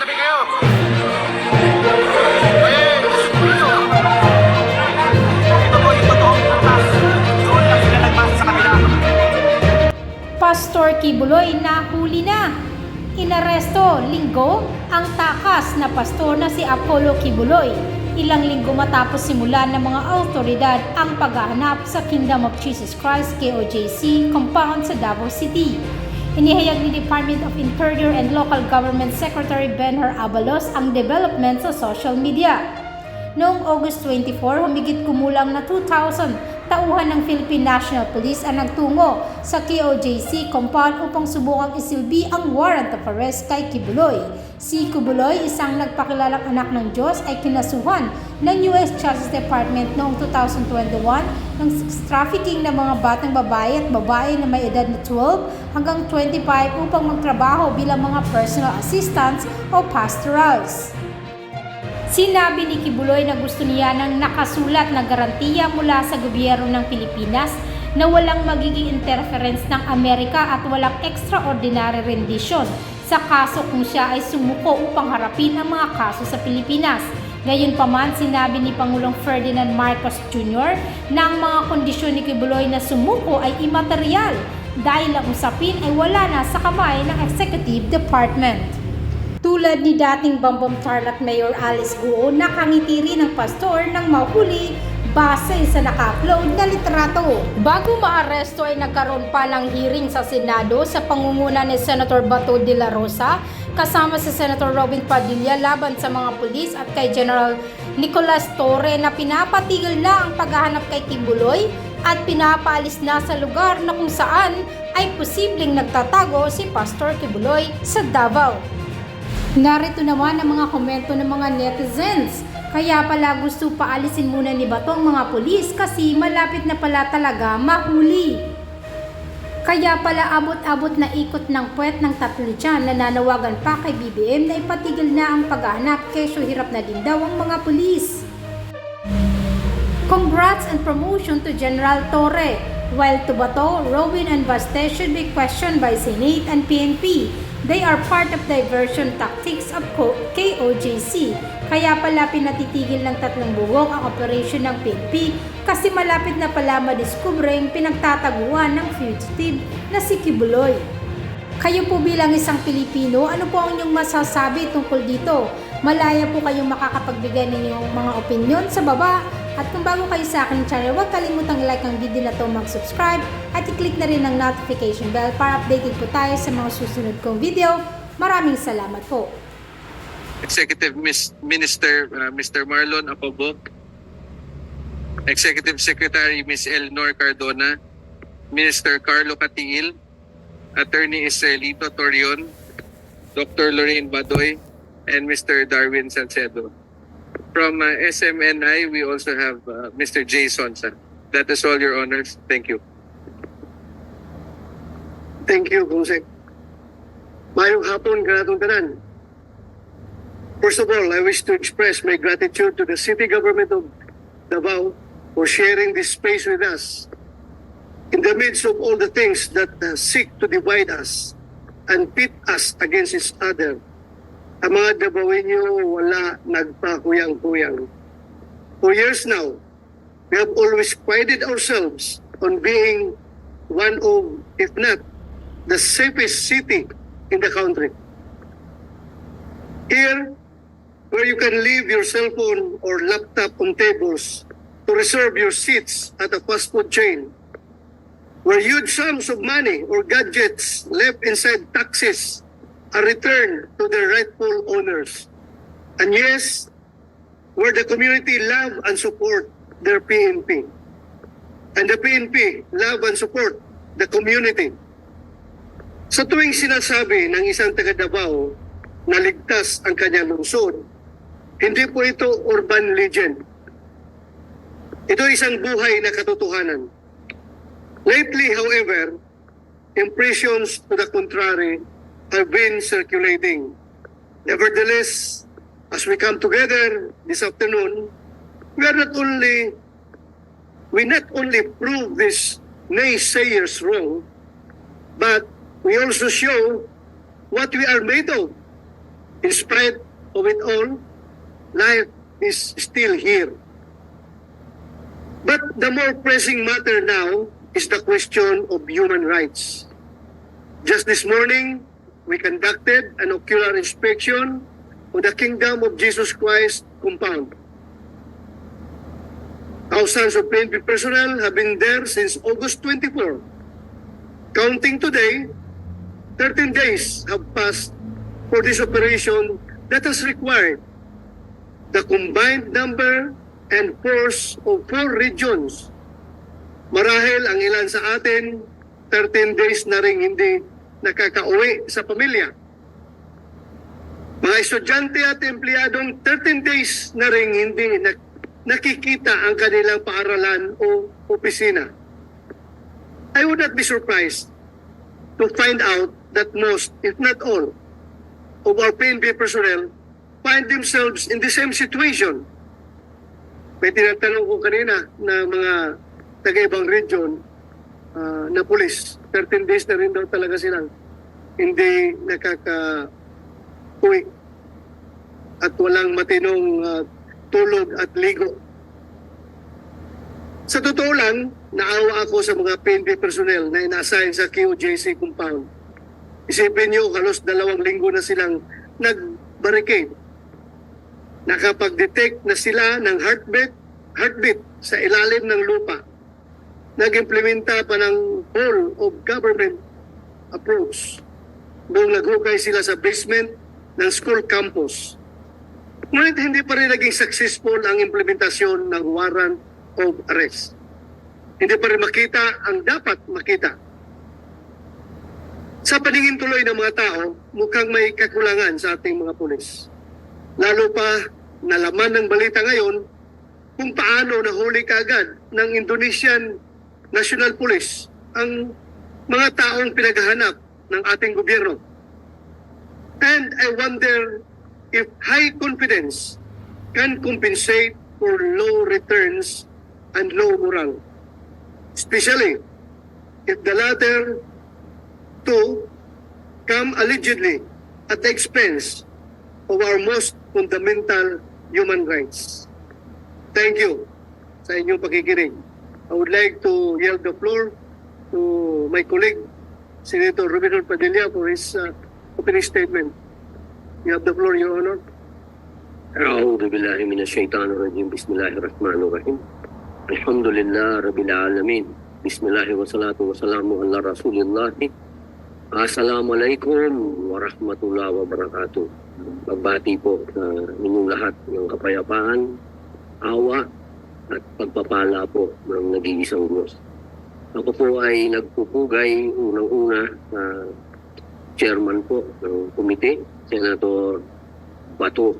tabi kayo. Pastor Kibuloy nahuli na. Inaresto linggo ang takas na pastor na si Apollo Kibuloy. Ilang linggo matapos simulan ng mga autoridad ang paghahanap sa Kingdom of Jesus Christ KOJC compound sa Davao City. Inihayag ni Department of Interior and Local Government Secretary Benhur Abalos ang development sa social media. Noong August 24, humigit kumulang na 2,000 tauhan ng Philippine National Police ang nagtungo sa KOJC compound upang subukang isilbi ang warrant of arrest kay Kibuloy. Si Kibuloy, isang nagpakilalang anak ng Diyos, ay kinasuhan ng US Justice Department noong 2021 ng trafficking ng mga batang babae at babae na may edad na 12 hanggang 25 upang magtrabaho bilang mga personal assistants o pastorals. Sinabi ni Kibuloy na gusto niya ng nakasulat na garantiya mula sa gobyerno ng Pilipinas na walang magiging interference ng Amerika at walang extraordinary rendition sa kaso kung siya ay sumuko upang harapin ang mga kaso sa Pilipinas. Gayunpaman, sinabi ni Pangulong Ferdinand Marcos Jr. na ang mga kondisyon ni Kibuloy na sumuko ay imaterial dahil ang usapin ay wala na sa kamay ng Executive Department. Tulad ni dating Bambam Tarlac Mayor Alice Guo, nakangiti rin ang pastor nang mahuli base sa naka-upload na litrato. Bago maaresto ay nagkaroon pa ng hearing sa Senado sa pangunguna ni Senator Bato de la Rosa kasama si Senator Robin Padilla laban sa mga pulis at kay General Nicolas Torre na pinapatigil na ang paghahanap kay Kibuloy at pinapaalis na sa lugar na kung saan ay posibleng nagtatago si Pastor Kibuloy sa Davao. Narito naman ang mga komento ng mga netizens. Kaya pala gusto paalisin muna ni Bato ang mga pulis kasi malapit na pala talaga mahuli. Kaya pala abot-abot na ikot ng puwet ng tatlo dyan na nanawagan pa kay BBM na ipatigil na ang paghahanap kesyo hirap na din daw ang mga pulis. Congrats and promotion to General Torre. While to Bato, Robin and Vastes should be questioned by Senate and PNP. They are part of diversion tactics of KOJC. Kaya pala pinatitigil ng tatlong bubong ang operation ng PNP kasi malapit na pala madiskubre yung pinagtataguan ng fugitive na si Kibuloy. Kayo po bilang isang Pilipino, ano po ang inyong masasabi tungkol dito? Malaya po kayong makakapagbigay ng inyong mga opinion sa baba. At kung bago kayo sa aking channel, huwag kalimutang i-like ang video na to, mag-subscribe at i-click na rin ang notification bell para updated po tayo sa mga susunod kong video. Maraming salamat po. Executive Mis- Minister uh, Mr. Marlon Apabok, Executive Secretary Ms. Elnor Cardona, Minister Carlo Catiil, Attorney Israelito Torion, Dr. Lorraine Badoy, and Mr. Darwin Salcedo. From uh, SMNI, we also have uh, Mr. Jay Sonsa. That is all, Your Honors. Thank you. Thank you, Gusek. Mayong hapon, kanatong tanan. First of all, I wish to express my gratitude to the city government of Davao for sharing this space with us. In the midst of all the things that uh, seek to divide us and pit us against each other, ang mga Davaoenyo wala nagpakuyang-kuyang. For years now, we have always prided ourselves on being one of, if not, the safest city in the country. Here, where you can leave your cell phone or laptop on tables to reserve your seats at a fast food chain, where huge sums of money or gadgets left inside taxis are returned to their rightful owners. And yes, where the community love and support their PNP. And the PNP love and support the community. Sa tuwing sinasabi ng isang taga Davao na ligtas ang kanyang lungsod, hindi po ito urban legend. Ito isang buhay na katotohanan. Lately, however, impressions to the contrary have been circulating. Nevertheless, as we come together this afternoon, we are not only we not only prove these naysayers wrong, but we also show what we are made of. In spite of it all, life is still here. But the more pressing matter now is the question of human rights. Just this morning, we conducted an ocular inspection of the Kingdom of Jesus Christ compound. Thousands of PNP personnel have been there since August 24. Counting today, 13 days have passed for this operation that has required the combined number and force of four regions. Marahil ang ilan sa atin, 13 days na rin hindi nakakauwi sa pamilya. Mga estudyante at empleyadong 13 days na rin hindi nak- nakikita ang kanilang paaralan o opisina. I would not be surprised to find out that most, if not all, of our PNP personnel find themselves in the same situation. May tinatanong ko kanina na mga taga-ibang region ah, na pulis, 13 days na rin daw talaga silang hindi nakaka-uwi at walang matinong ah, tulog at ligo. Sa totoo lang, naawa ako sa mga PNP personnel na ina-assign sa QJC compound. Isipin niyo, halos dalawang linggo na silang nag-barricade. Nakapag-detect na sila ng heartbeat, heartbeat sa ilalim ng lupa. Nag-implementa pa ng whole of government approach. Nung naghukay sila sa basement ng school campus. Ngunit hindi pa rin naging successful ang implementasyon ng warrant of arrest. Hindi pa rin makita ang dapat makita. Sa paningin tuloy ng mga tao, mukhang may kakulangan sa ating mga pulis. Lalo pa nalaman ng balita ngayon kung paano nahuli kaagad ng Indonesian National Police ang mga taong pinaghahanap ng ating gobyerno. And I wonder if high confidence can compensate for low returns and low moral. Especially if the latter two come allegedly at the expense of our most fundamental human rights. Thank you sa inyong pakikinig. I would like to yield the floor to my colleague, Senator Ruben Padilla, for his uh, opening statement. You have the floor, Your Honor. أعوذ بالله من الشيطان الرجيم بسم الله الرحمن الرحيم الحمد لله رب العالمين بسم الله والصلاة والسلام على رسول الله السلام عليكم ورحمة الله وبركاته Pagbati po sa inyong lahat ng kapayapaan, awa at pagpapala po ng nag-iisang Diyos. Ako po ay nagpupugay unang-una sa chairman po ng komite, Senator Bato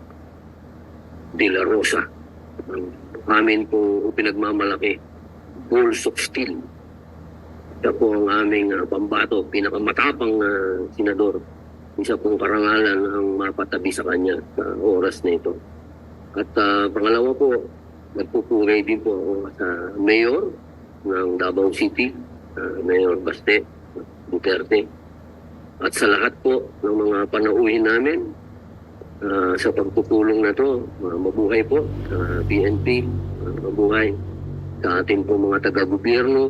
de la Rosa. Ang amin po pinagmamalaki, Bulls of Steel. Siya po ang aming uh, pambato, pinakamatapang na senador. Isa pong karangalan ang mapatabi sa kanya sa oras na ito. At ah, pangalawa po, nagpupugay din po ako sa mayor ng Davao City, ah, Mayor Baste Duterte. At sa lahat po ng mga panauhin namin, Ah, sa pagpupulong na to, ah, mabuhay po sa PNP, ah, mabuhay sa ating po mga taga-gobyerno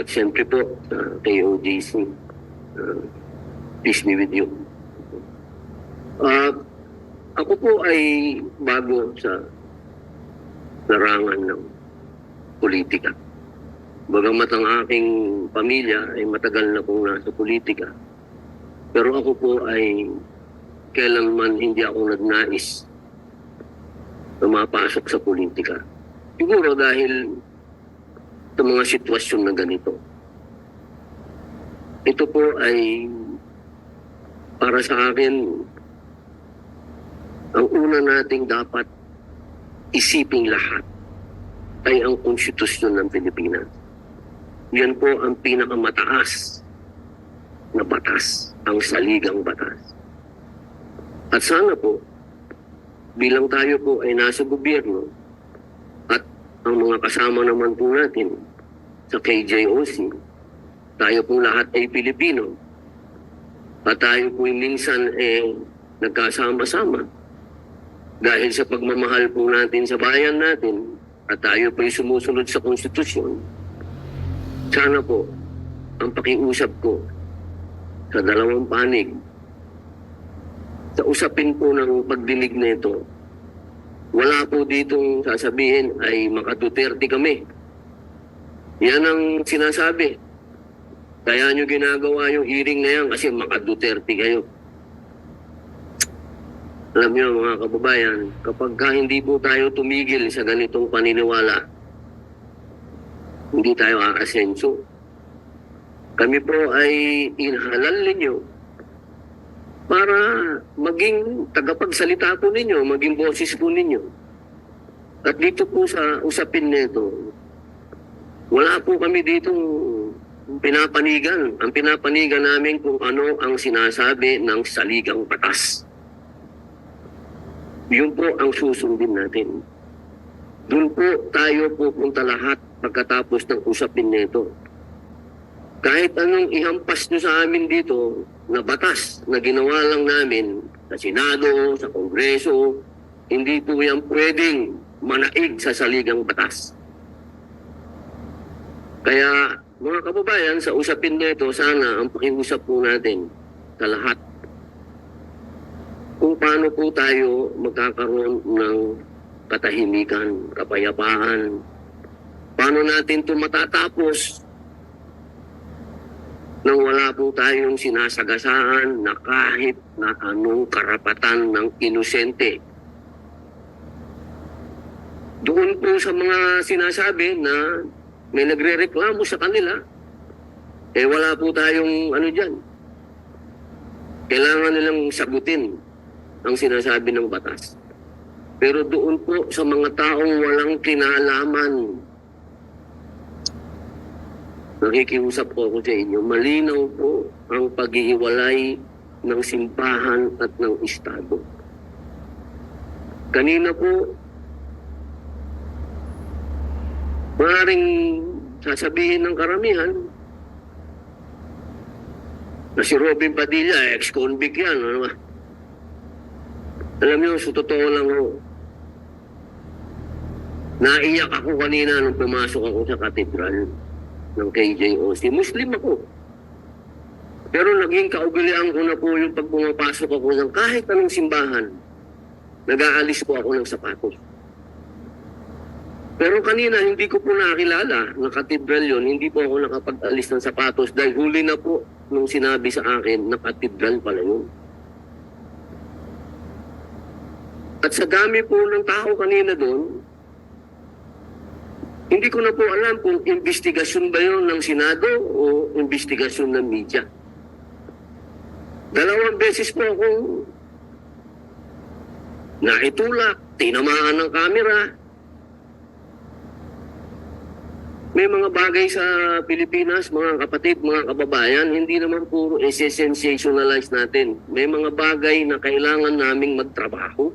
at siyempre po sa KOJC. Ah, peace be with you. Ah, ako po ay bago sa larangan ng politika. Bagamat ang aking pamilya ay matagal na pong nasa politika, pero ako po ay kailanman hindi ako nagnais na mapasok sa politika. Siguro dahil sa mga sitwasyon na ganito. Ito po ay para sa akin ang una nating dapat isiping lahat ay ang konstitusyon ng Pilipinas. Yan po ang pinakamataas na batas, ang saligang batas. At sana po, bilang tayo po ay nasa gobyerno at ang mga kasama naman po natin sa KJOC, tayo po lahat ay Pilipino. At tayo po minsan eh, nagkasama-sama. Dahil sa pagmamahal po natin sa bayan natin at tayo po'y sumusunod sa konstitusyon, sana po ang pakiusap ko sa dalawang panig sa usapin po ng pagdinig nito, wala po ditong sasabihin ay makaduterte kami. Yan ang sinasabi. Kaya nyo ginagawa yung hearing na yan kasi makaduterte kayo. Alam nyo mga kababayan, kapag ka hindi po tayo tumigil sa ganitong paniniwala, hindi tayo aasenso. Kami po ay inhalal ninyo para maging tagapagsalita po ninyo, maging boses po ninyo. At dito po sa usapin nito, wala po kami ditong pinapanigan. Ang pinapanigan namin kung ano ang sinasabi ng saligang batas. Yun po ang susundin natin. Doon po tayo pupunta lahat pagkatapos ng usapin nito. Kahit anong ihampas nyo sa amin dito na batas na ginawa lang namin sa Senado, sa Kongreso, hindi po yan pwedeng manaig sa saligang batas. Kaya mga kababayan, sa usapin nito, sana ang pakiusap po natin sa lahat kung paano po tayo magkakaroon ng katahimikan, kapayapaan. Paano natin ito matatapos nang wala po tayong sinasagasaan na kahit na anong karapatan ng inosente. Doon po sa mga sinasabi na may nagre-reklamo sa kanila, eh wala po tayong ano dyan. Kailangan nilang sagutin ang sinasabi ng batas. Pero doon po sa mga taong walang kinalaman, nakikiusap po ako sa inyo, malinaw po ang paghihiwalay ng simbahan at ng Estado. Kanina po, maaaring sasabihin ng karamihan na si Robin Padilla, ex-convict yan. Ano ba? Alam niyo, sa totoo lang ho, naiyak ako kanina nung pumasok ako sa katedral ng KJOC. Muslim ako. Pero naging kaugalian ko na po yung pag pumapasok ako ng kahit anong simbahan, nag-aalis po ako ng sapatos. Pero kanina, hindi ko po nakilala na katedral yon hindi po ako nakapag-alis ng sapatos dahil huli na po nung sinabi sa akin na katedral pala yun. At sa dami po ng tao kanina doon, hindi ko na po alam kung investigasyon ba yun ng Senado o investigasyon ng media. Dalawang beses po akong naitulak, tinamaan ng kamera. May mga bagay sa Pilipinas, mga kapatid, mga kababayan, hindi naman puro sensationalize natin. May mga bagay na kailangan naming magtrabaho.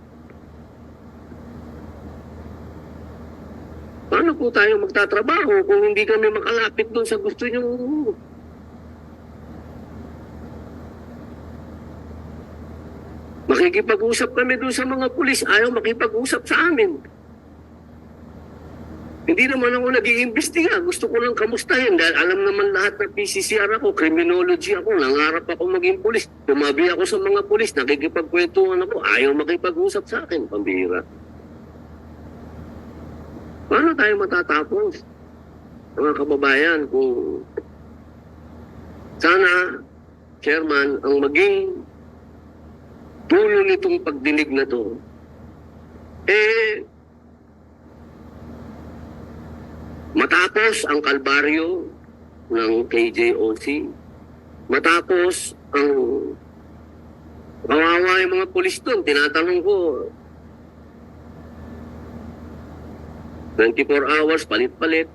Paano po tayo magtatrabaho kung hindi kami makalapit doon sa gusto nyo? Makikipag-usap kami doon sa mga pulis, ayaw makipag-usap sa amin. Hindi naman ako nag-iimbestiga. Gusto ko lang kamustahin dahil alam naman lahat ng PCCR ako, criminology ako, nangarap ako maging pulis. Tumabi ako sa mga pulis, nakikipagkwentuhan ako, ayaw makipag-usap sa akin, pambihira. Paano tayo matatapos? Mga kababayan, kung sana, Chairman, ang maging dulo nitong pagdinig na to, eh, matapos ang kalbaryo ng KJOC, matapos ang kawawa yung mga pulis doon, tinatanong ko, 24 hours, palit-palit.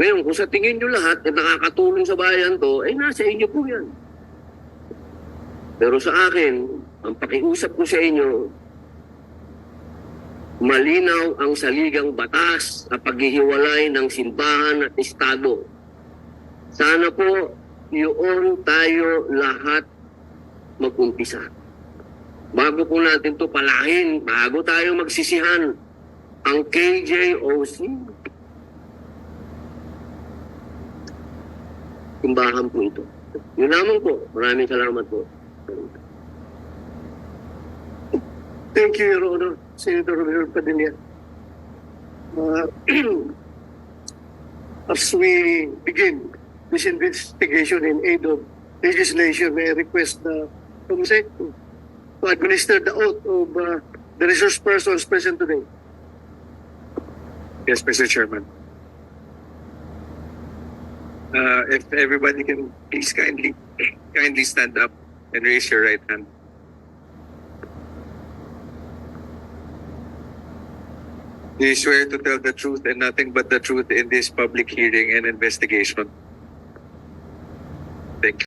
Ngayon, kung sa tingin nyo lahat na nakakatulong sa bayan to, ay nasa inyo po yan. Pero sa akin, ang pakiusap ko sa inyo, malinaw ang saligang batas sa paghihiwalay ng simbahan at estado. Sana po, yun tayo lahat mag-umpisa. Bago po natin to palahin, bago tayo magsisihan, ang KJOC, timbahan po ito. Yun lamang po. Maraming salamat po. Thank you, Your Honor, Senator Romero Padilla. Uh, as we begin this investigation in aid of legislation, may request the Comsec to administer the oath of uh, the resource persons present today. Yes, Mr. Chairman. Uh, if everybody can please kindly, kindly stand up and raise your right hand. Do you swear to tell the truth and nothing but the truth in this public hearing and investigation?